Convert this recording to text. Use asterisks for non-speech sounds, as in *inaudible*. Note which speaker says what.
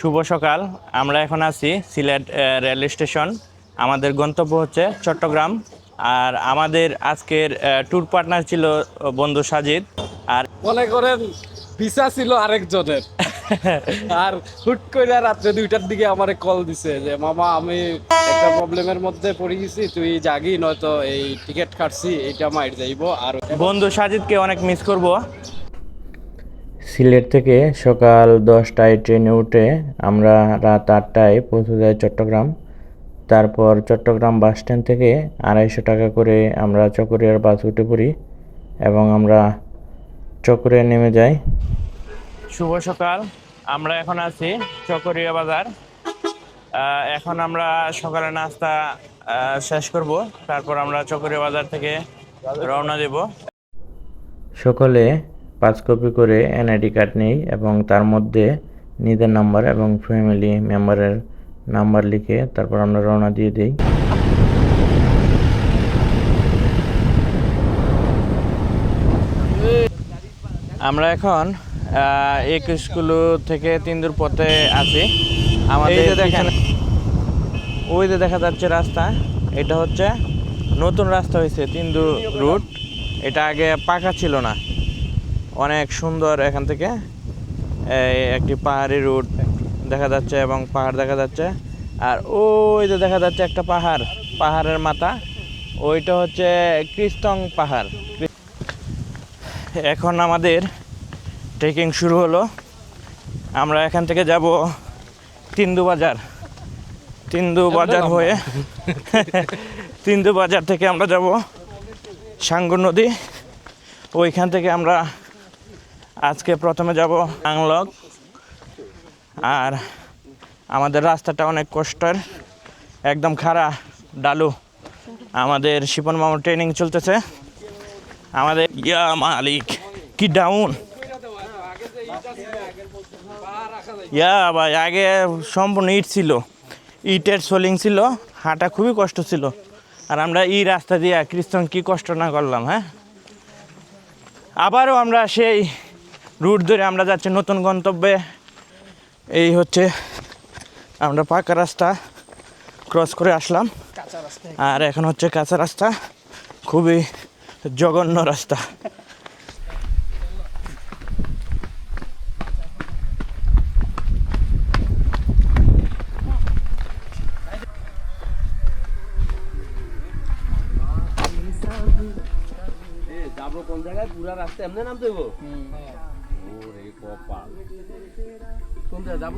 Speaker 1: শুভ সকাল। আমরা এখন আছি সিলেট রেল স্টেশন। আমাদের গন্তব্য হচ্ছে চট্টগ্রাম। আর আমাদের আজকের ট্যুর পার্টনার ছিল বন্ধু সাজিদ। আর
Speaker 2: মনে করেন ভিসা ছিল আরেকজনের। *laughs* আর হুট করে রাত্রে দুইটার দিকে আমারে কল দিছে যে মামা আমি একটা প্রবলেমের মধ্যে পড়ে গেছি তুই জাগি নয়তো এই টিকিট কাটছি এইটা মাইর যাইবো। আর
Speaker 1: বন্ধু সাজিদকে অনেক মিস করব। সিলেট থেকে সকাল দশটায় ট্রেনে উঠে আমরা রাত আটটায় পৌঁছে যাই চট্টগ্রাম। তারপর চট্টগ্রাম বাস স্ট্যান্ড থেকে আড়াইশো টাকা করে আমরা চকরিয়ার বাস উঠে পড়ি এবং আমরা চকরিয়া নেমে যাই। শুভ সকাল। আমরা এখন আছি চকরিয়া বাজার। এখন আমরা সকালে নাস্তা শেষ করব। তারপর আমরা চকরিয়া বাজার থেকে রওনা দেব। সকলে পাঁচ কপি করে এনআইডি কার্ড নেই এবং তার মধ্যে নিজের নাম্বার এবং ফ্যামিলি মেম্বারের নাম্বার লিখে তারপর আমরা রওনা দিয়ে দিই। আমরা এখন এক স্কুল থেকে তিনদুর পথে আছি। আমাদের দেখেন। ওই যে দেখা যাচ্ছে রাস্তা এটা হচ্ছে নতুন রাস্তা হয়েছে তিন্দু রুট এটা আগে পাকা ছিল না। অনেক সুন্দর এখান থেকে। এই একটি পাহাড়ি রুট দেখা যাচ্ছে এবং পাহাড় দেখা যাচ্ছে। আর ওই যে দেখা যাচ্ছে একটা পাহাড় পাহাড়ের মাথা। ওইটা হচ্ছে কৃষ্টং পাহাড়। এখন আমাদের ট্রেকিং শুরু হলো। আমরা এখান থেকে যাব তিন্দু বাজার। তিন্দু বাজার হয়ে *laughs* তিন্দু বাজার থেকে আমরা যাব সাঙ্গুর নদী। ওইখান থেকে আমরা আজকে প্রথমে যাব আংলক। আর আমাদের রাস্তাটা অনেক কষ্টের। একদম খাড়া, ডালু। আমাদের শিপন মামার ট্রেনিং চলতেছে। আমাদের ইয়া মালিক, কি ডাউন ইয়া ভাই, আগে সম্পূর্ণ ইট ছিল। ইটের সোলিং ছিল, হাঁটা খুবই কষ্ট ছিল। আর আমরা এই রাস্তা দিয়ে খ্রিস্টান কি কষ্ট না করলাম হ্যাঁ? আবারও আমরা সেই রুট ধরে আমরা যাচ্ছি নতুন গন্তব্যে। এই হচ্ছে আমরা পাকা রাস্তা ক্রস করে আসলাম। আর এখন হচ্ছে কাঁচা রাস্তা খুবই জঘন্য রাস্তা।
Speaker 2: যাব কোন জায়গায়? পুরা রাস্তা এমনি নাম দেবো ওরে কপাল কোন জায়গায় যাব